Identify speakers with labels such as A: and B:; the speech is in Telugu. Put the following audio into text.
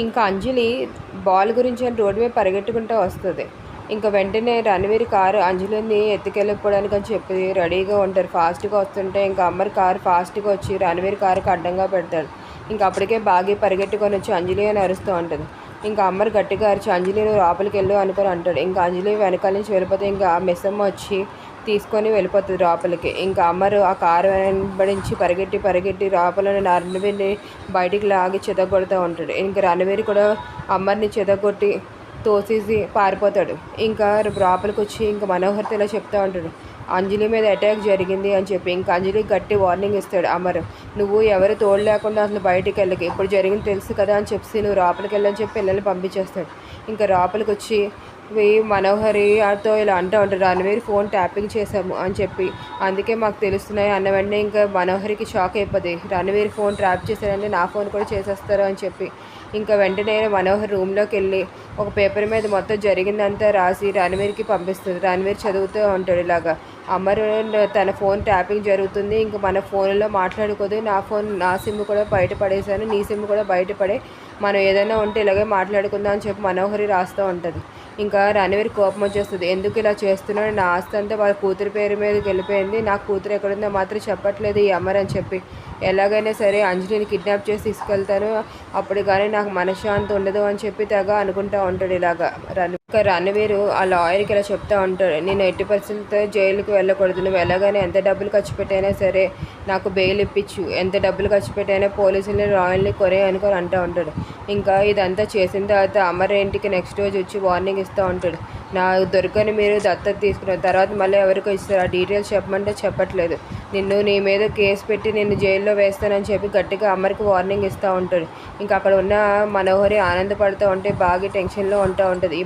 A: ఇంకా అంజలి బాల్ గురించి అని రోడ్డు మీద పరిగెట్టుకుంటూ వస్తుంది. ఇంకా వెంటనే రణవీర్ కారు అంజలిని ఎత్తుకెళ్ళిపోవడానికి అని చెప్పి రెడీగా ఉంటారు. ఫాస్ట్గా వస్తుంటే ఇంకా అమ్మరి కారు ఫాస్ట్గా వచ్చి రణవీర్ కారుకి అడ్డంగా పెడతాడు. ఇంకా అప్పటికే బాగా పరిగెట్టుకొని వచ్చి అంజలి అని అరుస్తూ ఉంటుంది. ఇంకా అమ్మరు గట్టిగా అరిచి అంజలి నువ్వు లోపలికి వెళ్ళు అనుకొని అంటాడు. ఇంకా అంజలి వెనకాల నుంచి వెళ్ళిపోతే ఇంకా ఆ మెస్సమ్మ వచ్చి తీసుకొని వెళ్ళిపోతుంది లోపలికి. ఇంకా అమ్మరు ఆ కారు వెంబడించి పరిగెట్టి పరిగెట్టి లోపల రణవీర్ని బయటికి లాగి చెదగొడుతూ ఉంటాడు. ఇంకా రణవీర్ కూడా అమ్మర్ని చెదగొట్టి తోసేసి పారిపోతాడు. ఇంకా లోపలికి వచ్చి ఇంకా మనోహర్తో ఇలా చెప్తా ఉంటాడు. అంజలి మీద అటాక్ జరిగింది అని చెప్పి ఇంకా అంజలికి గట్టి వార్నింగ్ ఇస్తాడు. అమర్ నువ్వు ఎవరు తోడు లేకుండా అసలు బయటికి వెళ్ళకి. ఇప్పుడు జరిగింది తెలుసు కదా అని చెప్పి నువ్వు లోపలికి వెళ్ళని చెప్పి పిల్లల్ని పంపించేస్తాడు. ఇంకా లోపలికి వచ్చి మనోహరి ఆతో ఇలా అంటూ ఉంటారు రణవీర్ ఫోన్ ట్యాపింగ్ చేసాము అని చెప్పి. అందుకే మాకు తెలుస్తున్నాయి అన్న వెంటనే ఇంకా మనోహరికి షాక్ అయిపోతుంది రణవీర్ ఫోన్ ట్రాప్ చేశారంటే నా ఫోన్ కూడా చేసేస్తారు అని చెప్పి. ఇంకా వెంటనే మనోహర్ రూమ్లోకి వెళ్ళి ఒక పేపర్ మీద మొత్తం జరిగిందంతా రాసి రణవీర్కి పంపిస్తుంది. రణవీర్ చదువుతూ ఉంటాడు ఇలాగా. అమర్ తన ఫోన్ ట్యాపింగ్ జరుగుతుంది. ఇంకా మన ఫోన్లో మాట్లాడుకోదు. నా ఫోన్ నా సిమ్ కూడా బయటపడేసాను నీ సిమ్ కూడా బయటపడే మనం ఏదైనా ఉంటే ఇలాగే మాట్లాడుకుందాం అని చెప్పి మనోహరి రాస్తూ ఉంటుంది. ఇంకా రణవీర్ కోపం వచ్చేస్తుంది. ఎందుకు ఇలా చేస్తున్నాడు? నా ఆస్తి అంతా వాళ్ళ కూతురి పేరు మీదకి వెళ్ళిపోయింది. నా కూతురు ఎక్కడుందో మాత్రం చెప్పట్లేదు ఈ అమర్ అని చెప్పి. ఎలాగైనా సరే అంజలిని కిడ్నాప్ చేసి తీసుకెళ్తాను. అప్పుడు కానీ నా నాకు మనశ్శాంతి ఉండదు అని చెప్పి తెగ అనుకుంటా ఉంటాడు ఇలాగా. రన్ ఇక రణవీరు ఆ లాయర్కి ఇలా చెప్తా ఉంటాడు నేను ఎట్టి పరిస్థితులతో జైలుకి వెళ్ళకూడదు. నువ్వు ఎలాగైనా ఎంత డబ్బులు ఖర్చు పెట్టైనా సరే నాకు బెయిల్ ఇప్పించు ఎంత డబ్బులు ఖర్చు పెట్టైనా పోలీసులు రాయల్ని కొరే అనుకొని అంటూ ఉంటాడు. ఇంకా ఇదంతా చేసిన తర్వాత అమర్ ఇంటికి నెక్స్ట్ రోజు వచ్చి వార్నింగ్ ఇస్తూ ఉంటాడు. నా దొరకని మీరు దత్తత తీసుకున్న తర్వాత మళ్ళీ ఎవరికో ఇస్తారు. ఆ డీటెయిల్స్ చెప్పమంటే చెప్పట్లేదు. నిన్ను నీ మీద కేసు పెట్టి నిన్ను జైల్లో వేస్తానని చెప్పి గట్టిగా అమ్మరికి వార్నింగ్ ఇస్తూ ఉంటాడు. ఇంకా అక్కడ ఉన్న మనోహరి ఆనందపడుతూ ఉంటే బాగా టెన్షన్లో ఉంటూ ఉంటుంది.